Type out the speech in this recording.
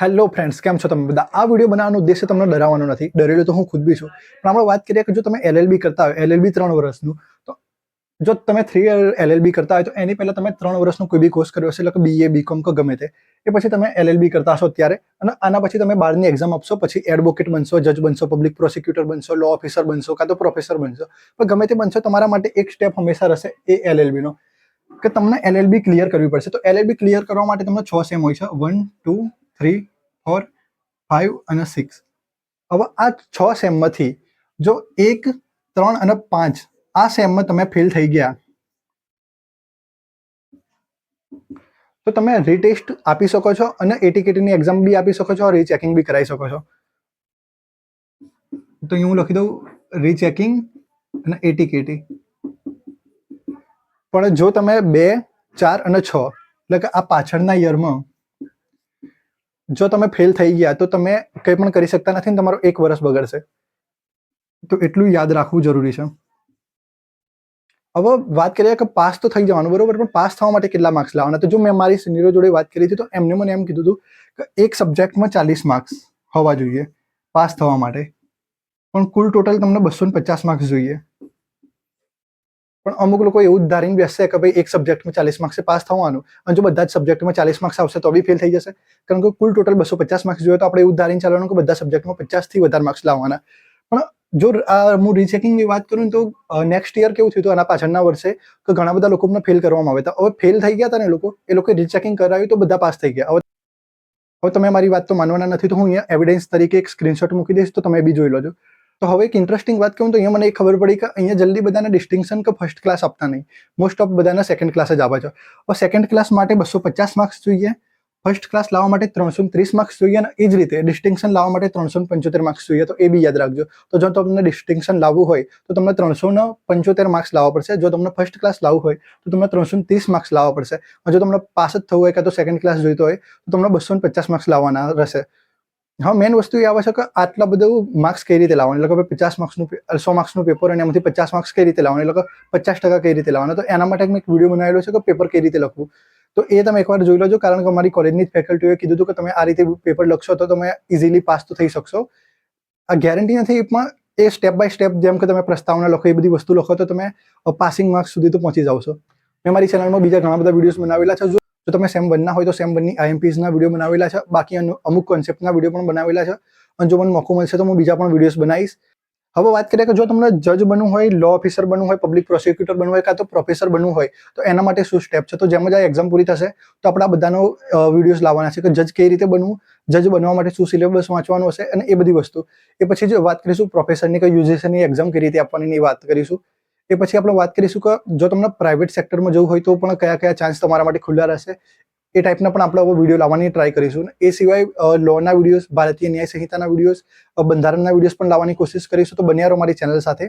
Hello friends કેમ છો તમે? બધા, આ વીડિયો બનાવવાનો ઉદ્દેશ્ય તમને ડરાવવાનો નથી. ડરેલો તો હું ખુદ બી છું. પણ આપણે વાત કરીએ કે જો તમે એલએલબી કરતા હોય એલએલબી ત્રણ વર્ષનું, તો જો તમે થ્રી યર એલએલબી કરતા હોય, તો એની પહેલાં તમે ત્રણ વર્ષનો કોઈ બી કોર્સ કર્યો હશે, એટલે કે બીએ બીકોમ કે ગમે તે, એ પછી તમે એલએલબી કરતા હશો ત્યારે અને આના પછી તમે બારની એક્ઝામ આપશો, પછી એડવોકેટ બનશો જજ બનશો પબ્લિક પ્રોસિક્યુટર બનશો લો ઓફિસર બનશો, કાં તો પ્રોફેસર બનશો. પણ ગમે તે બનશો, તમારા માટે એક સ્ટેપ હંમેશા રહેશે એ એલએલબીનો કે તમને એલએલબી ક્લિયર કરવી પડશે. તો એલએલબી ક્લિયર કરવા માટે તમને છ સેમ હોય છે. One two three four five અને સિક્સ. હવે આ છ સેમમાંથી જો એક, ત્રણ અને પાંચ, આ સેમમાં તમે ફેલ થઈ ગયા. તો તમે રીટેસ્ટ આપી શકો છો અને એટીકેટીની એક્ઝામ બી આપી શકો છો, રીચેકિંગ બી કરાવી શકો છો. તો અહીં હું લખી દઉં, રીચેકિંગ અને એટીકેટી પણ જો તમે બે, ચાર અને છ, એટલે કે આ પાછળના યરમાં જો તમે ફેલ થઈ ગયા તો તમે કંઈ પણ કરી શકતા નથી ને તમારો એક વર્ષ બગડશે. તો એટલું યાદ રાખવું જરૂરી છે. હવે વાત કરીએ કે પાસ તો થઈ જવાનું, બરોબર? પણ પાસ થવા માટે કેટલા માર્ક્સ લાવવાના? તો જો મેં મારી સિનિયરો જોડે વાત કરી હતી તો એમને મને એમ કીધું હતું કે એક સબ્જેક્ટમાં ચાલીસ માર્ક્સ હોવા જોઈએ પાસ થવા માટે. પણ કુલ ટોટલ તમને બસો પચાસ માર્ક્સ જોઈએ. પણ અમુક લોકો એવું ધારીને બેસશે કે ભાઈ એક સબ્જેક્ટમાં ચાલીસ માર્ક્સે પાસ થવાનું અને જો બધા જ સબ્જેક્ટમાં ચાલીસ માર્ક્સ આવશે તો બી ફેલ થઈ જશે. કારણ કે કુલ ટોટલ બસો પચાસ માર્ક્સ જોઈએ તો આપણે એવું ધારીને ચાલવાનું કે બધા સબ્જેક્ટમાં પચાસથી વધારે માર્ક્સ લાવવાના. પણ જો આ હું રીચેકિંગની વાત કરું તો નેક્સ્ટ યર કેવું થયું હતું? આના પાછળના વર્ષે કે ઘણા બધા લોકોને ફેલ કરવામાં આવ્યા હતા. હવે ફેલ થઈ ગયા હતા ને લોકો, એ લોકોએ રીચેકિંગ કરાવ્યું તો બધા પાસ થઈ ગયા. હવે હવે તમે મારી વાત તો માનવાના નથી તો હું અહીંયા એવિડન્સ તરીકે એક સ્ક્રીનશોટ મૂકી દઈશ તો તમે બી જોઈ લોજો. તો હવે એક ઇન્ટરેસ્ટિંગ વાત કહું તો અહીંયા મને એ ખબર પડી કે અહીંયા જલ્દી બધાને ડિસ્ટિંક્શન કે ફર્સ્ટ ક્લાસ આપતા નહીં. મોસ્ટ ઓફ બધાને સેકન્ડ ક્લાસ જ આપે છે. સેકન્ડ ક્લાસ માટે બસો પચાસ માર્ક્સ જોઈએ. ફર્સ્ટ ક્લાસ લાવવા માટે ત્રણસો ત્રીસ માર્ક્સ જોઈએ અને એ જ રીતે ડિસ્ટિંક્શન લાવવા માટે ત્રણસો પંચોતેર માર્ક્સ જોઈએ. તો એ બી યાદ રાખજો. તો જો તમને ડિસ્ટિંક્શન લાવવું હોય, તો તમને ત્રણસો પંચોતેર માર્ક્સ લાવવા પડશે. જો તમને ફર્સ્ટ ક્લાસ લાવવું હોય, તો તમને ત્રણસો ત્રીસ માર્ક્સ લાવવા પડશે. જો તમને પાસ જ થવું હોય કાં તો સેકન્ડ ક્લાસ જોઈતો હોય, તો તમને બસો પચાસ માર્ક્સ લાવવાના રહેશે. હા મેન વસ્તુ એ આવે છે કે આટલા બધું માર્ક્સ કઈ રીતે લાવવાનું? એટલે કે પચાસ માર્ક્સનું સો માર્ક્સનું પેપર અને એમાંથી પચાસ માર્ક્સ કઈ રીતે લાવવાનું? એટલે કે પચાસ ટકા કઈ રીતે લાવવાના? તો એના માટે મેં એક વીડિયો બનાવેલો છે કે પેપર કઈ રીતે લખવું? તો એ તમે એકવાર જોઈ લેજો, કારણ કે અમારી કોલેજની જ ફેકલ્ટીઓએ કીધું હતું કે તમે આ રીતે પેપર લખશો તો તમે ઇઝીલી પાસ તો થઈ શકશો. આ ગેરંટી નથી પણ એ સ્ટેપ બાય સ્ટેપ જેમ કે તમે પ્રસ્તાવના લખો, એ બધી વસ્તુ લખો તો તમે પાસિંગ માર્ક્સ સુધી તો પહોંચી જાવ છો. મેં મારી ચેનલમાં બીજા ઘણા બધા વિડીયોઝ બનાવેલા છે જો તમે સેમ વનના હોય તો સેમ વનની આઈએમપીઝના વીડિયો બનાવેલા છે. બાકી અમુક કોન્સેપ્ટના વીડિયો પણ બનાવેલા છે. અને જો મને મોકો મળશે તો હું બીજા પણ વિડીયોઝ બનાવીશ. હવે વાત કરીએ કે જો તમને જજ બનવું હોય લો ઓફિસર બનવું હોય પબ્લિક પ્રોસિક્યુટર બનવું હોય, કાં તો પ્રોફેસર બનવું હોય, તો એના માટે શું સ્ટેપ છે? તો જેમ જ આ એક્ઝામ પૂરી થશે, તો આપણે બધાનો વિડીયોઝ લાવવાના છે કે જજ કઈ રીતે બનવું, જજ બનવા માટે શું સિલેબસ વાંચવાનું હશે અને એ બધી વસ્તુ. એ પછી જો વાત કરીશું પ્રોફેસરની કે યુજીસીની એક્ઝામ કઈ રીતે આપવાની વાત કરીશું. એ પછી આપણે વાત કરીશું કે જો તમને પ્રાઇવેટ સેક્ટરમાં જવું હોય તો પણ કયા કયા ચાન્સ તમારા માટે ખુલ્લા રહેશે? એ ટાઈપના પણ આપણે વીડિયો લાવવાની ટ્રાય કરીશું. એ સિવાય લોના વિડીયોઝ ભારતીય ન્યાય સંહિતાના વિડીયોઝ બંધારણના વિડીયોઝ પણ લાવવાની કોશિશ કરીશું. તો બન્યા રહો મારી ચેનલ સાથે.